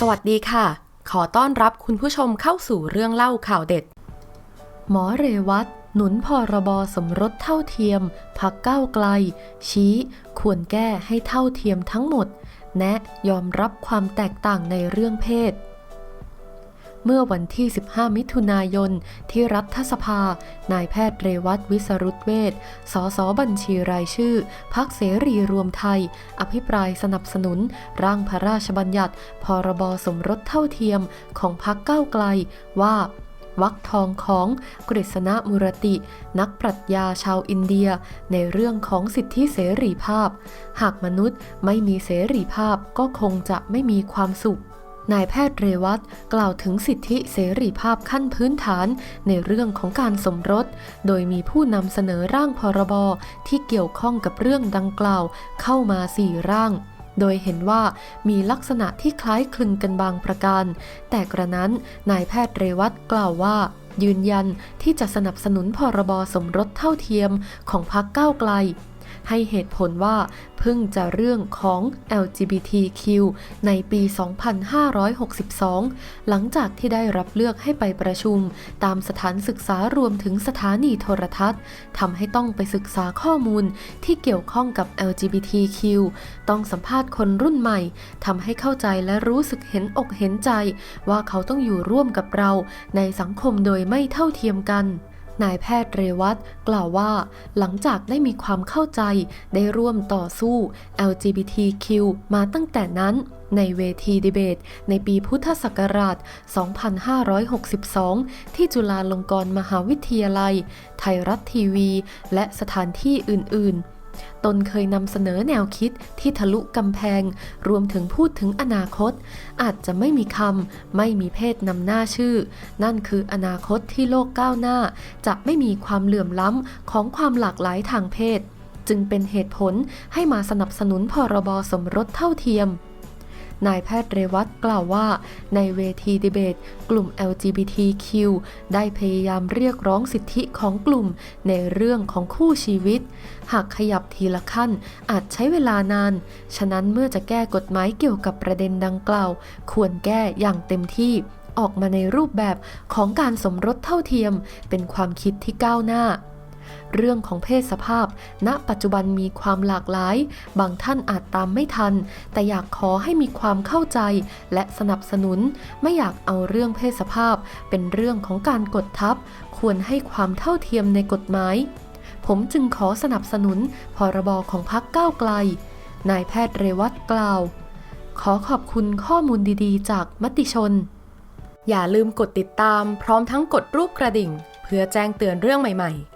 สวัสดีค่ะ ขอต้อนรับคุณผู้ชมเข้าสู่เรื่องเล่าข่าวเด็ด หมอเรวัตหนุนพรบสมรสเท่าเทียม พักก้าวไกล ชี้ ควรแก้ให้เท่าเทียมทั้งหมด แนะยอมรับความแตกต่างในเรื่องเพศ เมื่อวันที่ 15 มิถุนายน ที่รัฐสภา นายแพทย์เรวัตวิสรุตเวชสสบัญชีรายชื่อ พักเสรีรวมไทย อภิปรายสนับสนุน ร่างพระราชบัญญัติ พรบสมรสเท่าเทียมของพักก้าวไกลว่าวักทองของกฤษณมุรติ นักปรัชญาชาวอินเดีย ในเรื่องของสิทธิเสรีภาพ หากมนุษย์ไม่มีเสรีภาพก็คงจะไม่มีความสุข นายแพทย์เรวัตกล่าวถึงสิทธิเสรีภาพขั้นพื้นฐานในเรื่องของการสมรส โดยมีผู้นำเสนอร่างพรบที่เกี่ยวข้องกับเรื่องดังกล่าวเข้ามาสี่ร่างโดยเห็นว่ามีลักษณะที่คล้ายคลึงกันบางประการ แต่กระนั้นนายแพทย์เรวัตกล่าวว่า ยืนยันที่จะสนับสนุนพรบสมรสเท่าเทียมของพรรคก้าวไกล ให้เหตุผลว่าเพิ่งจะเรื่องของ LGBTQ ในปี 2562 หลังจากที่ได้รับเลือกให้ไปประชุม ตามสถานศึกษารวมถึงสถานีโทรทัศน์ทำให้ต้องไปศึกษาข้อมูลที่เกี่ยวข้องกับ LGBTQ ต้องสัมภาษณ์คนรุ่นใหม่ทำให้เข้าใจและรู้สึกเห็นอกเห็นใจ ว่าเขาต้องอยู่ร่วมกับเราในสังคมโดยไม่เท่าเทียมกัน นายแพทย์เรวัตกล่าวว่า หลังจากได้มีความเข้าใจได้ร่วมต่อสู้ LGBTQ มาตั้งแต่นั้นในเวทีดีเบต ในปีพุทธศักราช 2562 ที่จุฬาลงกรณ์มหาวิทยาลัย ไทยรัฐทีวี และสถานที่อื่น ๆ ตนเคยนำเสนอแนวคิดที่ทะลุกำแพง รวมถึงพูดถึงอนาคต อาจจะไม่มีคำไม่มีเพศนำหน้าชื่อ นั่นคืออนาคตที่โลกก้าวหน้า จะไม่มีความเหลื่อมล้ำของความหลากหลายทางเพศ จึงเป็นเหตุผลให้มาสนับสนุนพรบสมรสเท่าเทียม นายแพทย์เรวัตกล่าวว่า ในเวทีดีเบต กลุ่ม LGBTQ ได้พยายามเรียกร้องสิทธิของกลุ่มในเรื่องของคู่ชีวิต หากขยับทีละขั้นอาจใช้เวลานาน ฉะนั้นเมื่อจะแก้กฎหมายเกี่ยวกับประเด็นดังกล่าว ควรแก้อย่างเต็มที่ออกมาในรูปแบบของการสมรสเท่าเทียม เป็นความคิดที่ก้าวหน้า เรื่องของเพศสภาพ ณ ปัจจุบันมีความหลากหลาย บางท่านอาจตามไม่ทัน แต่อยากขอให้มีความเข้าใจและสนับสนุน ไม่อยากเอาเรื่องเพศสภาพ เป็นเรื่องของการกดทับ ควรให้ความเท่าเทียมในกฎหมาย ผมจึงขอสนับสนุน พรบของพรรคก้าวไกล นายแพทย์เรวัตกล่าว ขอขอบคุณข้อมูลดีๆ จากมติชน อย่าลืมกดติดตาม พร้อมทั้งกดรูปกระดิ่ง เพื่อแจ้งเตือนเรื่องใหม่ ๆ